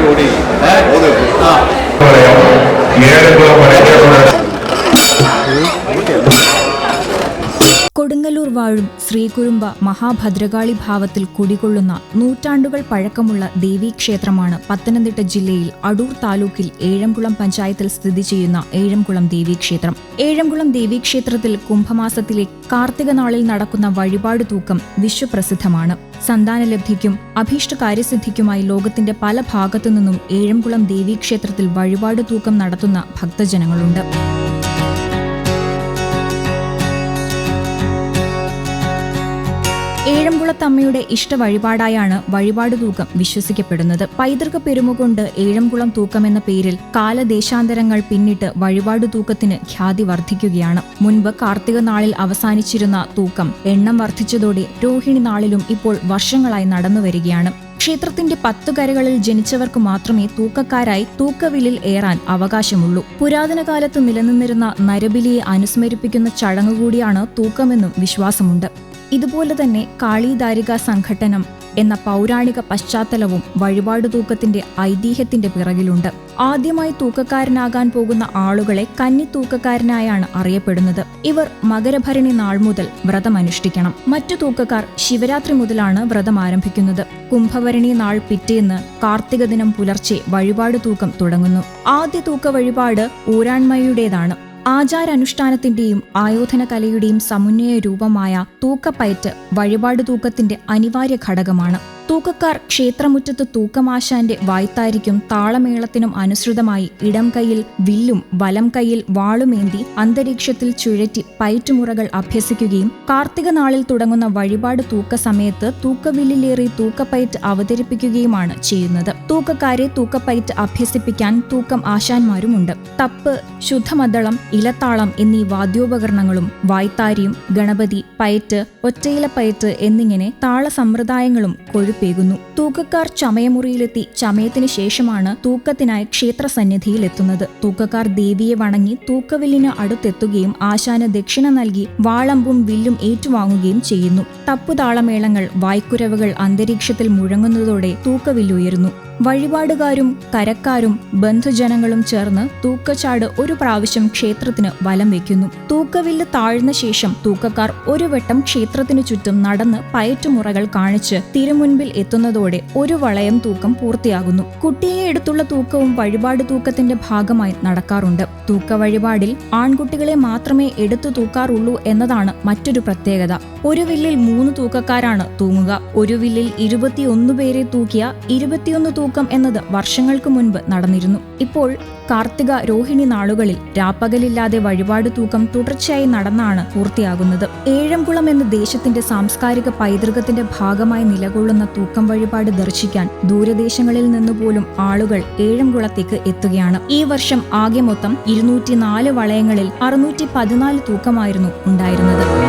ഓടി ഓടി ഏഴ് പേർ കൊടുങ്ങല്ലൂർ വാഴും ശ്രീകുരുമ്പ മഹാഭദ്രകാളി ഭാവത്തിൽ കുടികൊള്ളുന്ന നൂറ്റാണ്ടുകൾ പഴക്കമുള്ള ദേവീക്ഷേത്രമാണ് പത്തനംതിട്ട ജില്ലയിൽ അടൂർ താലൂക്കിൽ ഏഴംകുളം പഞ്ചായത്തിൽ സ്ഥിതി ചെയ്യുന്ന ഏഴംകുളം ദേവീക്ഷേത്രം ഏഴംകുളം ദേവീക്ഷേത്രത്തിൽ കുംഭമാസത്തിലെ കാർത്തിക നാളിൽ നടക്കുന്ന വഴിപാട് തൂക്കം വിശ്വപ്രസിദ്ധമാണ്. സന്താനലബ്ധിക്കും അഭീഷ്ട കാര്യസിദ്ധിക്കുമായി ലോകത്തിന്റെ പല ഭാഗത്തുനിന്നും ഏഴംകുളം ദേവീക്ഷേത്രത്തിൽ വഴിപാട് തൂക്കം നടത്തുന്ന ഭക്തജനങ്ങളുണ്ട്. ഏഴംകുളത്തമ്മയുടെ ഇഷ്ട വഴിപാടായാണ് വഴിപാട് തൂക്കം വിശ്വസിക്കപ്പെടുന്നത്. പൈതൃക പെരുമകൊണ്ട് ഏഴംകുളം തൂക്കം എന്ന പേരിൽ കാലദേശാന്തരങ്ങൾ പിന്നിട്ട് വഴിപാട് തൂക്കത്തിന് ഖ്യാതി വർദ്ധിക്കുകയാണ്. മുൻപ് കാർത്തിക നാളിൽ അവസാനിച്ചിരുന്ന തൂക്കം എണ്ണം വർദ്ധിച്ചതോടെ രോഹിണി നാളിലും ഇപ്പോൾ വർഷങ്ങളായി നടന്നു വരികയാണ്. ക്ഷേത്രത്തിന്റെ പത്തു കരകളിൽ ജനിച്ചവർക്ക് മാത്രമേ തൂക്കക്കാരായി തൂക്കവിലിൽ ഏറാൻ അവകാശമുള്ളൂ. പുരാതന കാലത്ത് നിലനിന്നിരുന്ന നരബലിയെ അനുസ്മരിപ്പിക്കുന്ന ചടങ്ങുകൂടിയാണ് തൂക്കമെന്നും വിശ്വാസമുണ്ട്. ഇതുപോലെ തന്നെ കാളിദാരിക സംഘടനം എന്ന പൗരാണിക പശ്ചാത്തലവും വഴിപാട് തൂക്കത്തിന്റെ ഐതിഹ്യത്തിന്റെ പിറകിലുണ്ട്. ആദ്യമായി തൂക്കക്കാരനാകാൻ പോകുന്ന ആളുകളെ കന്നി തൂക്കക്കാരനായാണ് അറിയപ്പെടുന്നത്. ഇവർ മകരഭരണി നാൾ മുതൽ വ്രതം അനുഷ്ഠിക്കണം. മറ്റു തൂക്കക്കാർ ശിവരാത്രി മുതലാണ് വ്രതം ആരംഭിക്കുന്നത്. കുംഭഭരണി നാൾ പിറ്റേന്ന് കാർത്തിക ദിനം പുലർച്ചെ വഴിപാട് തൂക്കം തുടങ്ങുന്നു. ആദ്യ തൂക്ക വഴിപാട് ഊരാൺമയുടേതാണ് ആചാരാനുഷ്ഠാനത്തിന്റെയും ആയോധന കലയുടെയും സമുന്നയ രൂപമായ തൂക്കപ്പയറ്റ് വഴിപാട് തൂക്കത്തിന്റെ അനിവാര്യ ഘടകമാണ് തൂക്കക്കാർ ക്ഷേത്രമുറ്റത്ത് തൂക്കമാശാന്റെ വായ്ത്താരിക്കും താളമേളത്തിനും അനുസൃതമായി ഇടം കൈയിൽ വില്ലും വലം കൈയിൽ വാളുമേന്തി അന്തരീക്ഷത്തിൽ ചുഴറ്റി പയറ്റുമുറകൾ അഭ്യസിക്കുകയും കാർത്തിക നാളിൽ തുടങ്ങുന്ന വഴിപാട് തൂക്ക സമയത്ത് തൂക്കവില്ലിലേറി തൂക്കപ്പയറ്റ് അവതരിപ്പിക്കുകയുമാണ് ചെയ്യുന്നത്. തൂക്കക്കാരെ തൂക്കപ്പയറ്റ് അഭ്യസിപ്പിക്കാൻ തൂക്കം ആശാന്മാരുമുണ്ട്. തപ്പ് ശുദ്ധമദ്ദളം ഇലത്താളം എന്നീ വാദ്യോപകരണങ്ങളും വായ്ത്താരിയും ഗണപതി പയറ്റ് ഒറ്റയിലപ്പയറ്റ് എന്നിങ്ങനെ താള സമ്പ്രദായങ്ങളും കൊഴുപ്പേകുന്നു തൂക്കക്കാർ ചമയമുറിയിലെത്തി. ചമയത്തിന് ശേഷമാണ് തൂക്കത്തിനായി ക്ഷേത്രസന്നിധിയിൽ എത്തുന്നത് തൂക്കക്കാർ ദേവിയെ വണങ്ങി തൂക്കവില്ലിന് അടുത്തെത്തുകയും ആശാന് ദക്ഷിണ നൽകി വാളമ്പും വില്ലും ഏറ്റുവാങ്ങുകയും ചെയ്യുന്നു. തപ്പുതാളമേളങ്ങൾ വായ്ക്കുരവുകൾ അന്തരീക്ഷത്തിൽ മുഴങ്ങുന്നതോടെ തൂക്കവില്ലുയരുന്നു വഴിപാടുകാരും കരക്കാരും ബന്ധുജനങ്ങളും ചേർന്ന് തൂക്കച്ചാട് ഒരു പ്രാവശ്യം ക്ഷേത്രത്തിന് വലം വെക്കുന്നു തൂക്കവില്ല് താഴ്ന്ന ശേഷം തൂക്കക്കാർ ഒരു വട്ടം ക്ഷേത്രത്തിനു ചുറ്റും നടന്ന് പയറ്റുമുറകൾ കാണിച്ച് തിരുമുൻപിൽ എത്തുന്നതോടെ ഒരു വളയം തൂക്കം പൂർത്തിയാകുന്നു. കുട്ടിയെ എടുത്തുള്ള തൂക്കവും വഴിപാട് തൂക്കത്തിന്റെ ഭാഗമായി നടക്കാറുണ്ട്. തൂക്ക വഴിപാടിൽ ആൺകുട്ടികളെ മാത്രമേ എടുത്തു തൂക്കാറുള്ളൂ എന്നതാണ് മറ്റൊരു പ്രത്യേകത. ഒരു വില്ലിൽ മൂന്ന് തൂക്കക്കാരാണ് തൂങ്ങുക. ഒരു വില്ലിൽ ഇരുപത്തിയൊന്ന് പേരെ തൂക്കിയ ഇരുപത്തിയൊന്ന് തൂക്കം എന്നത് വർഷങ്ങൾക്ക് മുൻപ് നടന്നിരുന്നു. ഇപ്പോൾ കാർത്തിക രോഹിണി നാളുകളിൽ രാപ്പകലില്ലാതെ വഴിപാട് തൂക്കം തുടർച്ചയായി നടന്നാണ് പൂർത്തിയാകുന്നത്. ഏഴംകുളം എന്ന ദേശത്തിന്റെ സാംസ്കാരിക പൈതൃകത്തിന്റെ ഭാഗമായി നിലകൊള്ളുന്ന തൂക്കം വഴിപാട് ദർശിക്കാൻ ദൂരദേശങ്ങളിൽ നിന്നുപോലും ആളുകൾ ഏഴംകുളത്തേക്ക് എത്തുകയാണ്. ഈ വർഷം ആകെ മൊത്തം ഇരുന്നൂറ്റിനാല് വളയങ്ങളിൽ അറുന്നൂറ്റി പതിനാല് തൂക്കമായിരുന്നു ഉണ്ടായിരുന്നത്.